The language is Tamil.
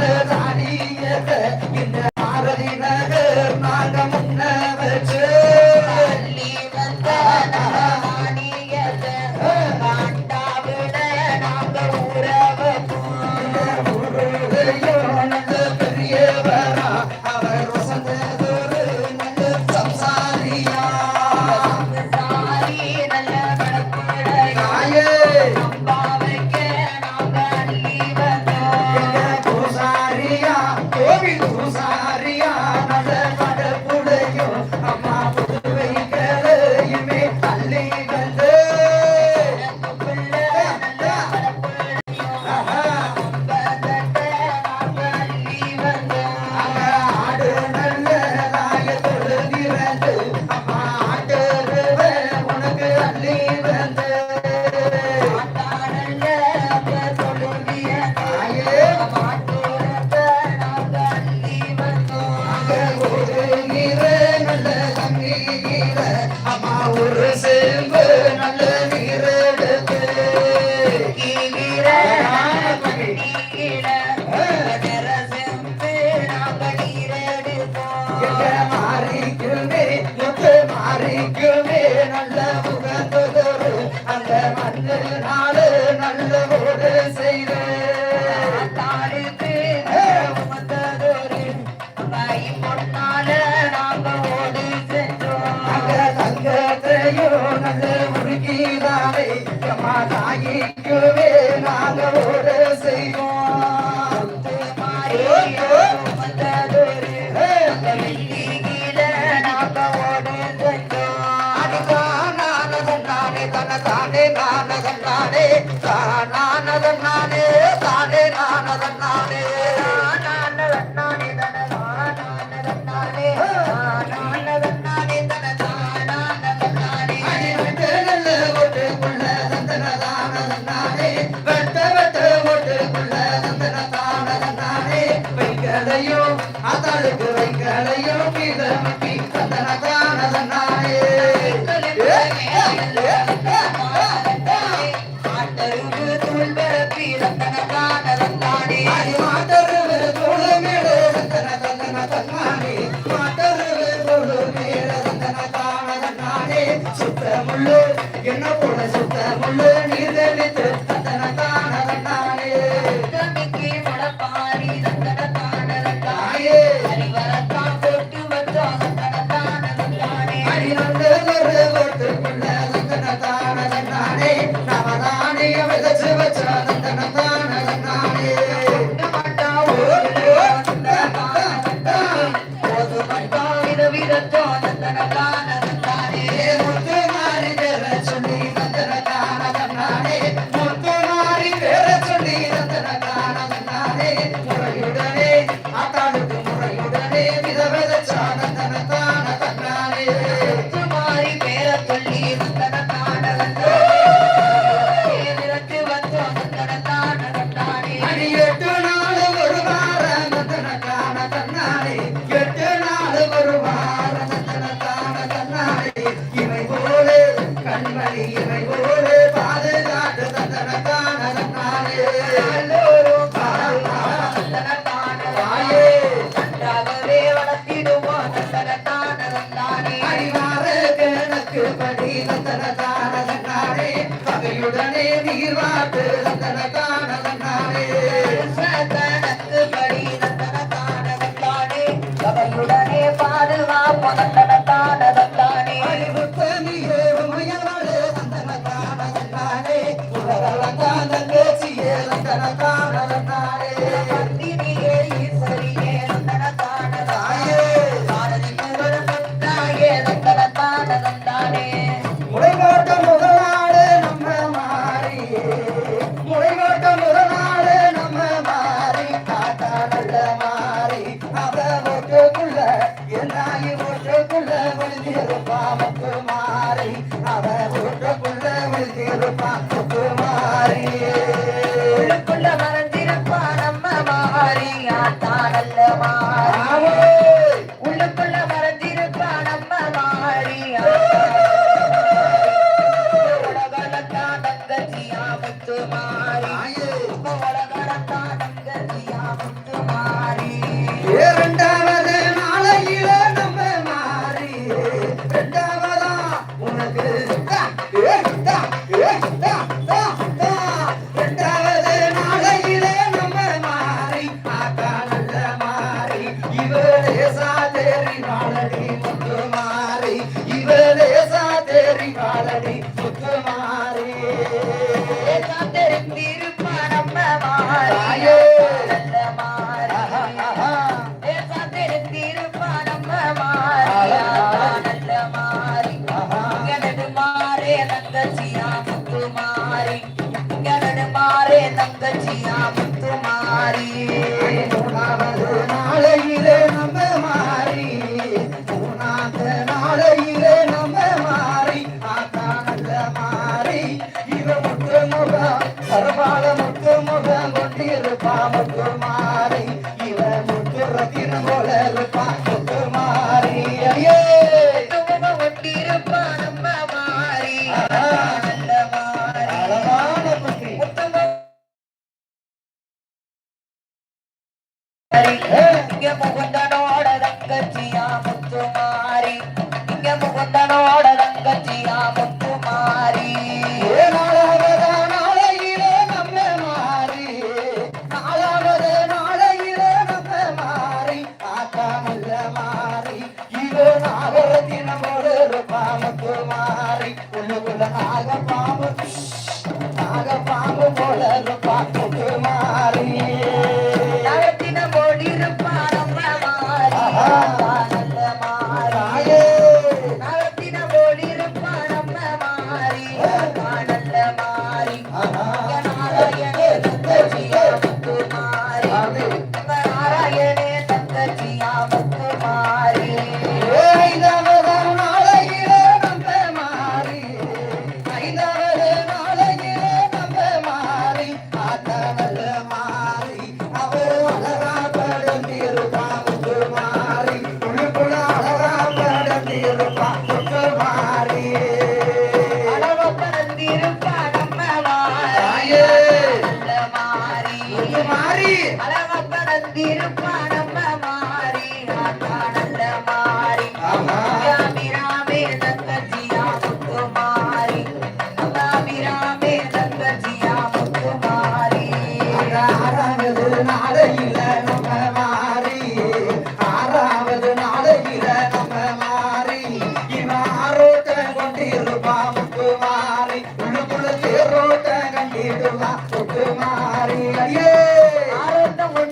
the தாயிக்குவே நாங்க ஓட செய்வோம். முள்ளு என்ன போல சுத்த முள்ளு? நீர் தெளித்து தந்தனத்தான தந்தானே தம்பிக்கு முடப்பாரி தந்தனத்தான தந்தானே அறிவரத்தான் போட்டு வந்தா தந்தனத்தான தந்தானே அறிவந்து ஒரு போட்டு கொண்ட தந்தனத்தான தந்தானே நவதானிய விதச்சு வச்சா நடத்திடுவோம் தந்தரதானே அறிவார கணக்கு படி தந்தரதானே அவையுடனே நீர் வாக்கு para தச்சியா முத்து மாறி. மூணாவது நாளையிலே நம்ம மாறி. மூணாவது நாளையிலே நம்ம மாறி. ஆத்தா நல்ல மாறி. இவ முத்து முகம் சர்வால முத்து முகம் கொண்டிருப்பா முத்து மாறி. இவ முத்து ரத்தினம் போல இருப்பா முத்து மாறி. ஐயே! ஒட்டிருப்பா நம்ம மாறி. ஒட்டுமாறி உள்ளுக்குள்ள தேரோட்ட கண்டிடுவா. ஆனந்தமாரி